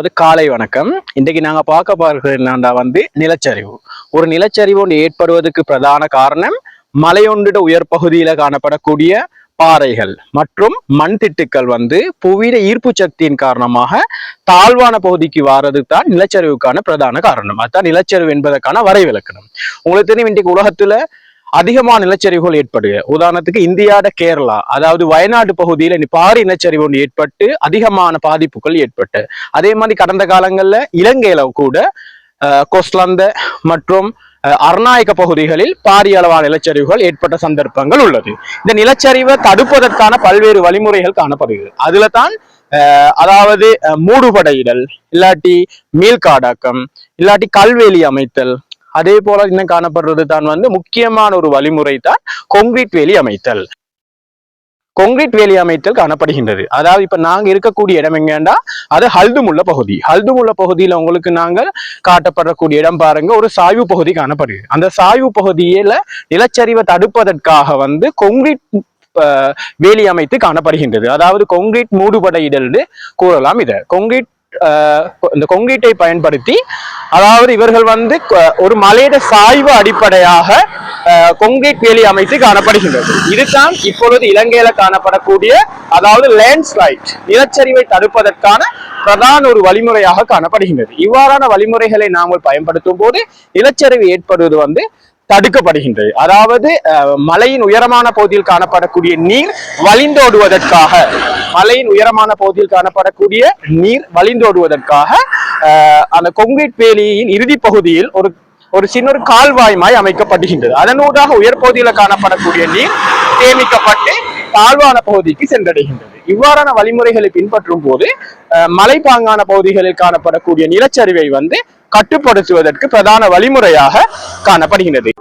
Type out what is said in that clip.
அதாவது காலை வணக்கம். இன்றைக்கு நாங்கள் பார்க்க போகிறது என்னண்டா வந்து நிலச்சரிவு. ஒரு நிலச்சரிவு ஒன்று ஏற்படுவதற்கு பிரதான காரணம் மலையொன்றிட உயர் பகுதியில் காணப்படக்கூடிய பாறைகள் மற்றும் மண் திட்டுக்கள் வந்து புவியிட ஈர்ப்பு சக்தியின் காரணமாக தாழ்வான பகுதிக்கு வாரது தான் நிலச்சரிவுக்கான பிரதான காரணம். அதுதான் நிலச்சரிவு என்பதற்கான வரைவிலக்கணம். உங்களுக்கு தெரியும் இன்றைக்கு உலகத்துல அதிகமான நிலச்சரிவுகள் ஏற்படுக உதாரணத்துக்கு இந்தியாட கேரளா அதாவது வயநாடு பகுதியில் இனி பாரி நிலச்சரிவு ஒன்று ஏற்பட்டு அதிகமான பாதிப்புகள் ஏற்பட்டு. அதே மாதிரி கடந்த காலங்களில் இலங்கையில கூட கொஸ்லந்த மற்றும் அஹ், அர்நாயக பகுதிகளில் பாரிய அளவான நிலச்சரிவுகள் ஏற்பட்ட சந்தர்ப்பங்கள் உள்ளது. இந்த நிலச்சரிவை தடுப்பதற்கான பல்வேறு வழிமுறைகள் காணப்படுகிறது. அதுல தான் அதாவது அஹ், மூடுபடையிடல் இல்லாட்டி மீள்காடாக்கம் இல்லாட்டி கல்வெளி அமைத்தல் அதே போல இன்னும் காணப்படுறது? தான் வந்து முக்கியமான ஒரு வழிமுறை தான் கொங்கிரீட் வேலி அமைத்தல். கொங்கிரீட் வேலி அமைத்தல் காணப்படுகின்றது. அதாவது இப்ப நாங்க இருக்கக்கூடிய இடம் எங்கேண்டா அது ஹல்துமுள்ள பகுதி. ஹல்துமுள்ள பகுதியில உங்களுக்கு நாங்கள் காட்டப்படக்கூடிய இடம் பாருங்க. ஒரு சாய்வு பகுதி காணப்படுது. அந்த சாய்வு பகுதியில நிலச்சரிவை தடுப்பதற்காக வந்து கொங்கிரீட் வேலி அமைத்து காணப்படுகின்றது. அதாவது கொங்கிரீட் மூடுபடையிடல் கூறலாம் இதை. கொங்கிரீட் இந்த கொங்கீட்டை பயன்படுத்தி அதாவது இவர்கள் வந்து ஒரு மலையிட சாய்வு அடிப்படையாக கொங்கீட் வேலி அமைத்து காணப்படுகின்றது. இதுதான் இப்பொழுது இலங்கையில காணப்படக்கூடிய அதாவது லேண்ட்ஸ்லைட் நிலச்சரிவை தடுப்பதற்கான பிரதான ஒரு வழிமுறையாக காணப்படுகின்றது. இவ்வாறான வழிமுறைகளை நாங்கள் பயன்படுத்தும் போது நிலச்சரிவு ஏற்படுவது வந்து தடுக்கப்படுகின்றது. அதாவது அஹ், மலையின் உயரமான பகுதியில் காணப்படக்கூடிய நீர் வழிந்தோடுவதற்காக மலையின் உயரமான பகுதியில் காணப்படக்கூடிய நீர் வழிந்தோடுவதற்காக அந்த கொங்கிரீட் வேலியின் இறுதி பகுதியில் ஒரு ஒரு சின்ன ஒரு கால்வாய்மாய் அமைக்கப்படுகின்றது. அதனூடாக உயர் பகுதியில் காணப்படக்கூடிய நீர் சேமிக்கப்பட்டு தாழ்வான பகுதிக்கு சென்றடைகின்றது. இவ்வாறான வழிமுறைகளை பின்பற்றும் போது மலைப்பாங்கான பகுதிகளில் காணப்படக்கூடிய நிலச்சரிவை வந்து கட்டுப்படுத்துவதற்கு பிரதான வழிமுறையாக காணப்படுகின்றது.